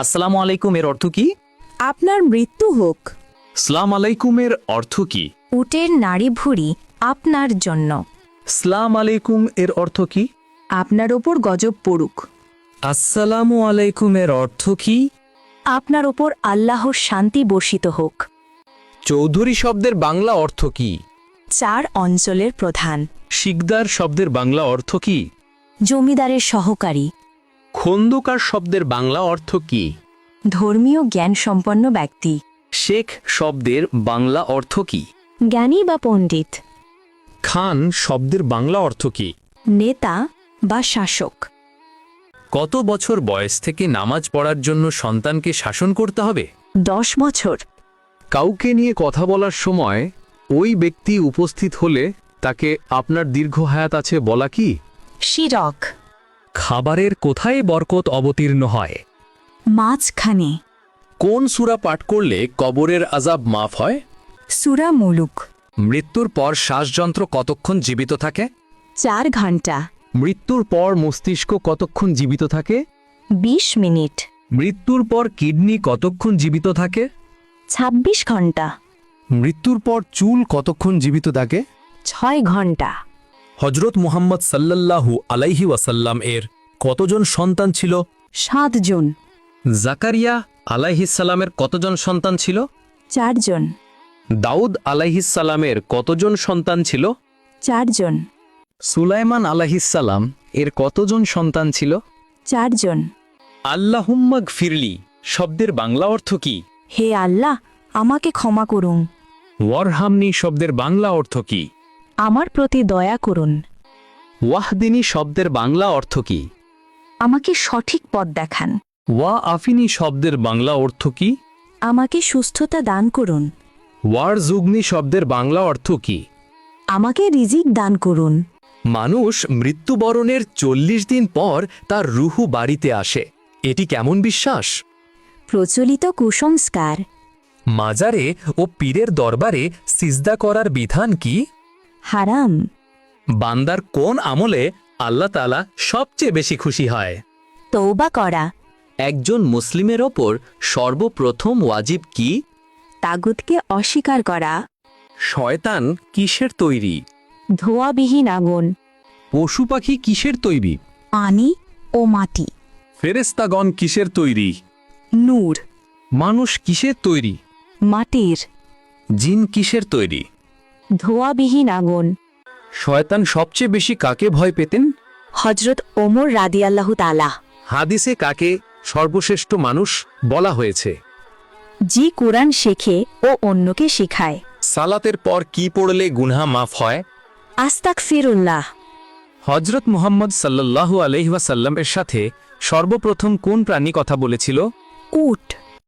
আসসালামু আলাইকুম এর অর্থ কি? আপনার মৃত্যু হোক। সালাম আলাইকুমের অর্থ কি? উটের নাড়ি ভুড়ি আপনার জন্য। সালাম আলাইকুম এর অর্থ কি? আপনার ওপর গজব পড়ুক। আসসালামু আলাইকুম এর অর্থ কি? আপনার ওপর আল্লাহর শান্তি বর্ষিত হোক। চৌধুরী শব্দের বাংলা অর্থ কি? চার অঞ্চলের প্রধান। শিকদার শব্দের বাংলা অর্থ কি? জমিদারের সহকারী। খন্দকার শব্দের বাংলা অর্থ কি? ধর্মীয় জ্ঞান সম্পন্ন ব্যক্তি। শেখ শব্দের বাংলা অর্থ কি? জ্ঞানী বা পণ্ডিত। খান শব্দের বাংলা অর্থ কি? নেতা বা শাসক। কত বছর বয়স থেকে নামাজ পড়ার জন্য সন্তানকে শাসন করতে হবে? দশ বছর। কাউকে নিয়ে কথা বলার সময় ওই ব্যক্তি উপস্থিত হলে তাকে আপনার দীর্ঘ হায়াত আছে বলা কি? শিরক। খাবারের কোথায় বরকত অবতীর্ণ হয়? মাঝখানে। কোন সূরা পাঠ করলে কবরের আজাব মাফ হয়? সুরা মুলুক। মৃত্যুর পর শ্বাসযন্ত্র কতক্ষণ জীবিত থাকে? চার ঘণ্টা মৃত্যুর পর মস্তিষ্ক কতক্ষণ জীবিত থাকে? বিশ মিনিট। মৃত্যুর পর কিডনি কতক্ষণ জীবিত থাকে? ২৬ ঘণ্টা মৃত্যুর পর চুল কতক্ষণ জীবিত থাকে? ছয় ঘণ্টা হজরত মুহাম্মদ সাল্লাল্লাহু আলাইহি ওয়াসাল্লাম এর কতজন সন্তান ছিল? সাতজন। জাকারিয়া আলাইহিসাল্লামের কতজন সন্তান ছিল? চারজন। দাউদ আলাইহিসাল্লামের কতজন সন্তান ছিল? চারজন। সুলাইমান আলাইহিসাল্লাম এর কতজন সন্তান ছিল? চারজন। আল্লাহুম্মাগ ফিরলি শব্দের বাংলা অর্থ কি? হে আল্লাহ আমাকে ক্ষমা করুন। ওয়ারহামনি শব্দের বাংলা অর্থ কি? আমার প্রতি দয়া করুন। ওয়াহদিনী শব্দের বাংলা অর্থ কি? আমাকে সঠিক পথ দেখান। ওয়া আফিনী শব্দের বাংলা অর্থ কি? আমাকে সুস্থতা দান করুন। ওয়ার জুগনি শব্দের বাংলা অর্থ কি? আমাকে রিজিক দান করুন। মানুষ মৃত্যুবরণের চল্লিশ দিন পর তার রুহু বাড়িতে আসে। এটি কেমন বিশ্বাস? প্রচলিত কুসংস্কার। মাজারে ও পীরের দরবারে সিজদা করার বিধান কি? হারাম। বান্দার কোন আমলে আল্লাহ তালা সবচেয়ে বেশি খুশি হয়? তৌবা করা। একজন মুসলিমের ওপর সর্বপ্রথম ওয়াজিব কি? তাগুতকে অস্বীকার করা। শয়তান কিসের তৈরি? ধোয়াবিহীন আগুন। পশু পাখি কিসের তৈরি? পানি ও মাটি। ফেরেস্তাগণ কিসের তৈরি? নূর। মানুষ কিসের তৈরি? মাটির। জিন কিসের তৈরি? ধোয়াবিহীন আগুন। শয়তান সবচেয়ে বেশি কাকে ভয় পেতেন? হজরত ওমর রাদিয়াল্লাহু তালা হাদিসে কাকে সর্বশ্রেষ্ঠ মানুষ বলা হয়েছে। জি কোরআন শেখে ও অন্যকে শেখায়। সালাতের পর কি পড়লে গুনহা মাফ হয়? আস্তাক ফিরুল্লাহ হজরত মুহাম্মদ সাল্লাল্লাহু আলহিহাসাল্লামের সাথে সর্বপ্রথম কোন প্রাণী কথা বলেছিল? উট।